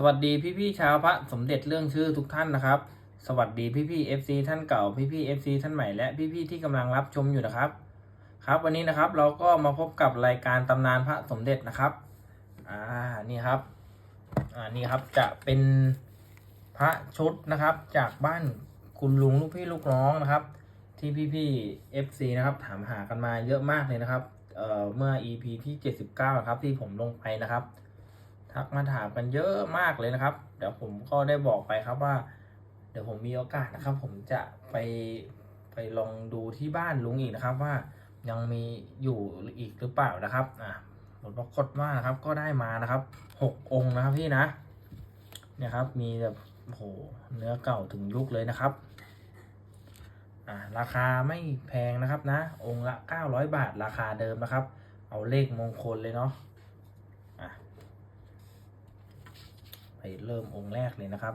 สวัสดีพี่พี่ๆชาวพระสมเด็จเรื่องชื่อทุกท่านนะครับ สวัสดีพี่พี่เอฟซีท่านเก่าพี่พี่เอฟซีท่านใหม่และพี่พี่ๆที่กำลังรับชมอยู่นะครับ ครับวันนี้นะครับเราก็มาพบกับรายการตำนานพระสมเด็จนะครับอ่านี่ครับอ่านี่ครับจะเป็นพระชุดนะครับ จากบ้านคุณลุงลูกพี่ลูกน้องนะครับ ที่พี่พี่เอฟซีนะครับถามหากันมาเยอะมากเลยนะครับเอ่อเมื่อ EP ที่ 79นะครับที่ผมลงไปนะครับ ทักมาถามกันเยอะมากเลยนะครับ เดี๋ยวผมก็ได้บอกไปครับว่า เดี๋ยวผมมีโอกาสนะครับ ผมจะไปไปลองดูที่บ้านลุงอีกนะครับว่ายังมีอยู่อีกหรือเปล่านะครับอะผลปรากฏว่านะครับก็ได้มานะครับหกองค์นะครับพี่นะเนี่ยครับมีแบบโอ้โหเนื้อเก่าถึงยุคเลยนะครับอ่าราคาไม่แพงนะครับนะ องค์ละ 900 บาทราคาเดิมนะครับ เอาเลขมงคลเลยเนาะอะไป เริ่มองค์แรกเลยนะครับ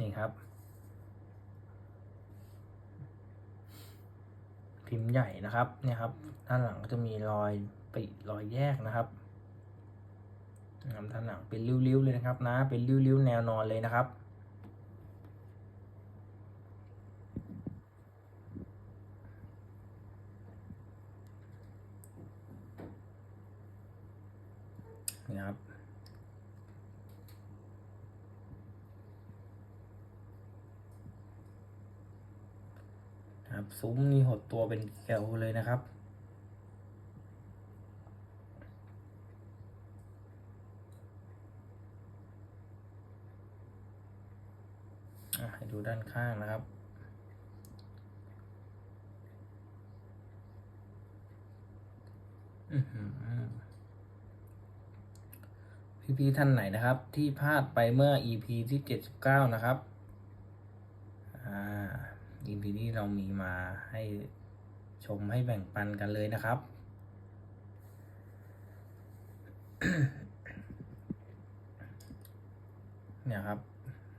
นี่ครับ พิมพ์ใหญ่นะครับเนี่ยครับ ด้านหลังก็จะมีรอยปิดรอยแยกนะครับนะครับด้านหลังเป็นริ้วๆเลยนะครับนะ เป็นริ้วๆแนวนอนเลยนะครับ นี่ครับครับซุ้มนี่หดตัวเป็นแกวเลยนะครับ ให้ดูด้านข้างนะครับอือหือ พี่ๆท่านไหนนะครับ ที่พลาดไปเมื่อ EP ที่ 79 นะครับ อ่า EP นี้เรามีมาให้ชมให้แบ่งปันกันเลยนะครับ เนี่ยครับ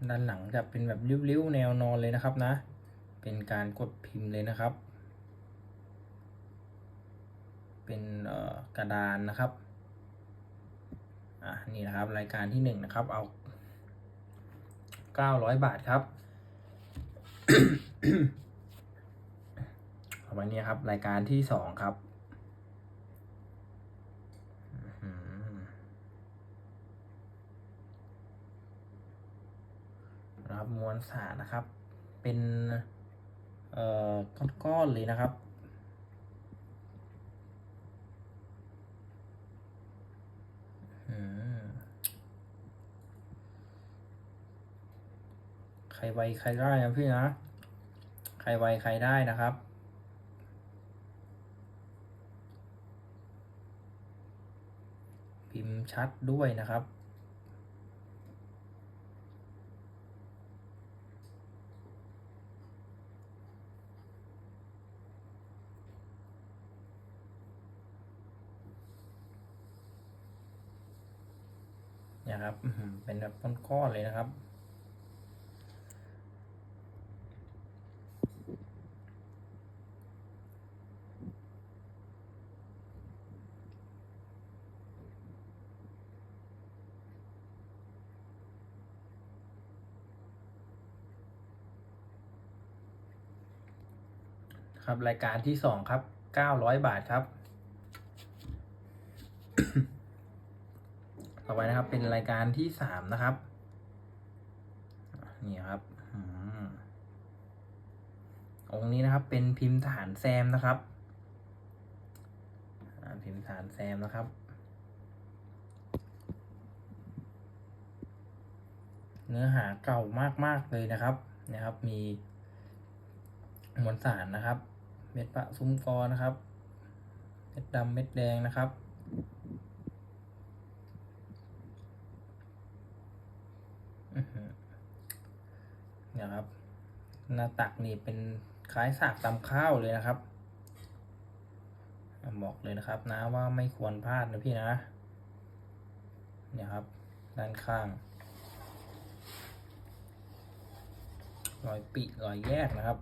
ด้านหลังจะเป็นแบบริ้วๆแนวนอนเลยนะครับนะ เป็นการกดพิมพ์เลยนะครับ เป็นกระดานนะครับ อะนี่นะครับรายการที่หนึ่งนะครับเอาเก้าร้อยบาทครับเอาไว้เนี่ยครับรายการที่สองครับนะครับมวลสารนะครับ เป็นเอ่อก้อนๆเลยนะครับ ใครไวใครได้นะพี่นะ ใครไวใครได้นะครับ พิมพ์ชัดด้วยนะครับนี่ครับเป็นแบบก้อนๆเลยนะครับ ครับรายการที่สองครับเก้าร้อยบาทครับ ต่อไปนะครับเป็นรายการที่สามนะครับ นี่ครับองค์นี้นะครับเป็นพิมพ์ฐานแซมนะครับพิมพ์ฐานแซมนะครับ เนื้อหาเก่ามากๆเลยนะครับนะครับ มีมวลสารนะครับ เม็ดปะซุ้มกอนะครับ เม็ดดำเม็ดแดงนะครับ เนี่ยครับ หน้าตักนี่เป็นคล้ายสากตำข้าวเลยนะครับ บอกเลยนะครับนะว่าไม่ควรพลาดนะพี่นะ เนี่ยครับ ด้านข้างรอยปิรอยแยกนะครับ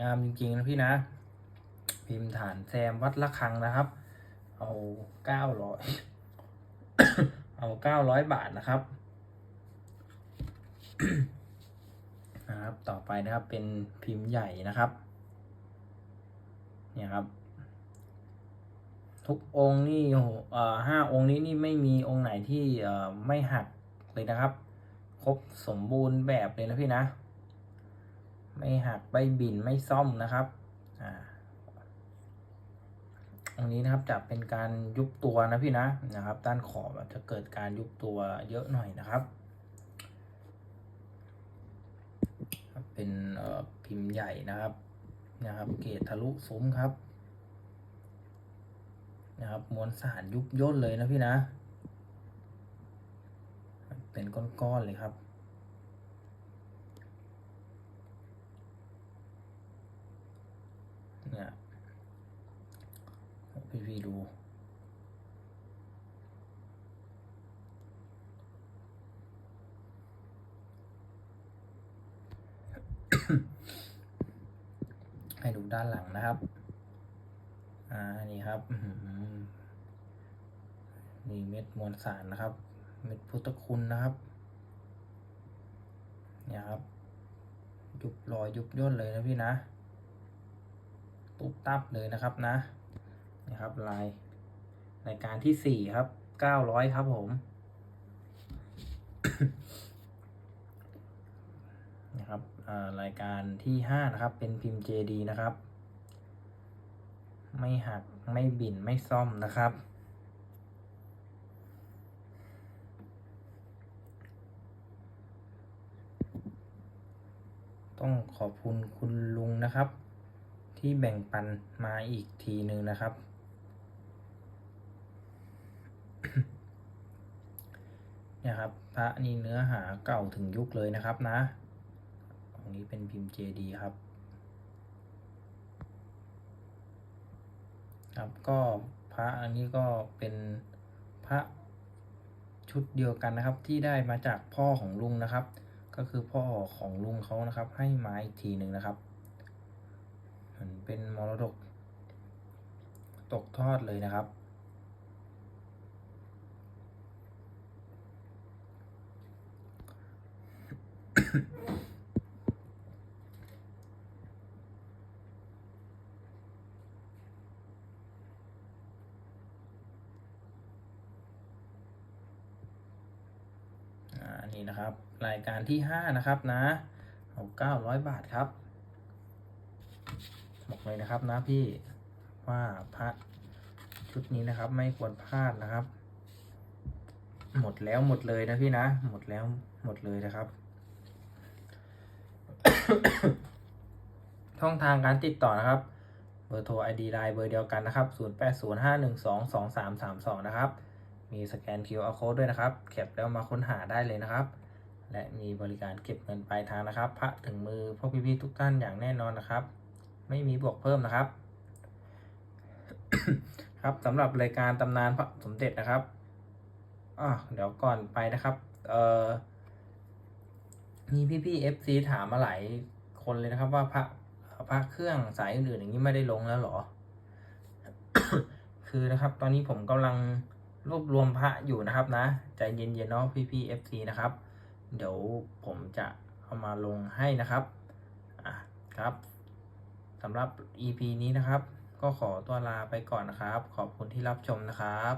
งามจริงๆนะพี่นะ พิมพ์ฐานแซมวัดละคังนะครับ เอาเก้าร้อยเอาเก้าร้อยบาทนะครับนะครับ ต่อไปนะครับเป็นพิมพ์ใหญ่นะครับ เนี่ยครับ ทุกองค์นี่โอ้โหเอ่อห้าองค์นี้นี่ไม่มีองค์ไหนที่เอ่อไม่หักเลยนะครับ ครบสมบูรณ์แบบเลยนะพี่นะ ไม่หักไม่บินไม่ซ่อมนะครับอ่าองนี้นะครับจะเป็นการยุบตัวนะพี่นะนะครับ ด้านขอบจะเกิดการยุบตัวเยอะหน่อยนะครับ เป็นพิมพ์ใหญ่นะครับนะครับ เกรดทะลุซุ้มครับนะครับมวลสารยุบย่นเลยนะพี่นะ เป็นก้อนๆเลยครับ เนี่ยพี่พี่ๆดู ให้ดูด้านหลังนะครับ อ่า นี่ครับนี่เม็ดมวลสารนะครับ เม็ดพุทธคุณนะครับ เนี่ยครับ ยุบรอยยุบย่นเลยนะพี่นะ ตุ๊บตับเลยนะครับนะนี่ครับลายรายการที่สี่ครับ เก้าร้อยครับผม นะค รายการที่ห้านะครับ เป็นพิมพ์ JD นะครับ ไม่หักไม่บินไม่ซ่อมนะครับ ต้องขอบคุณคุณลุงนะครับ ที่แบ่งปันมาอีกทีหนึ่งนะครับเนี่ยครับพระนี่เนื้อหาเก่าถึงยุคเลยนะครับนะ งนี้เป็นพิมพ์ JD ครับ ครับก็พระอันนี้ก็เป็นพระชุดเดียวกันนะครับ ที่ได้มาจากพ่อของลุงนะครับ ก็คือพ่อของลุงเขานะครับ ให้มาอีกทีหนึ่งนะครับเหมือนเป็นมรดก ตกทอดเลยนะครับ อ่า นะครับ รายการที่ห้านะครับนะเอาเก้าร้อยบาทครับ บอกเลยนะครับนะพี่ว่าพระชุดนี้นะครับ ไม่ควรพลาดนะครับ หมดแล้วหมดเลยนะพี่นะ หมดแล้วหมดเลยนะครับ ช่องทางการติดต่อนะครับ เบอร์โทร ID ไลน์เบอร์เดียวกันนะครับ 0805122332 นะครับ มีสแกน QR code ด้วยนะครับ แคปแล้วมาค้นหาได้เลยนะครับ และมีบริการเก็บเงินปลายทางนะครับ พระถึงมือพวกพี่ๆทุกท่านอย่างแน่นอนนะครับ ไม่มีบวกเพิ่มนะครับ ครับสำหรับรายการตำนานพระสมเด็จนะครับอะเดี๋ยวก่อนไปนะครับ เอ่อมีพี่ๆ FC ถามมาหลายคนเลยนะครับ ว่าพระพระเครื่องสายอื่นๆอย่างนี้ไม่ได้ลงแล้วหรอ คือนะครับ ตอนนี้ผมกำลังรวบรวมพระอยู่นะครับนะ ใจเย็นๆเนาะพี่ๆ FC นะครับ เดี๋ยวผมจะเอามาลงให้นะครับอะครับสำหรับ EP นี้นะครับ ก็ขอตัวลาไปก่อนนะครับ ขอบคุณที่รับชมนะครับ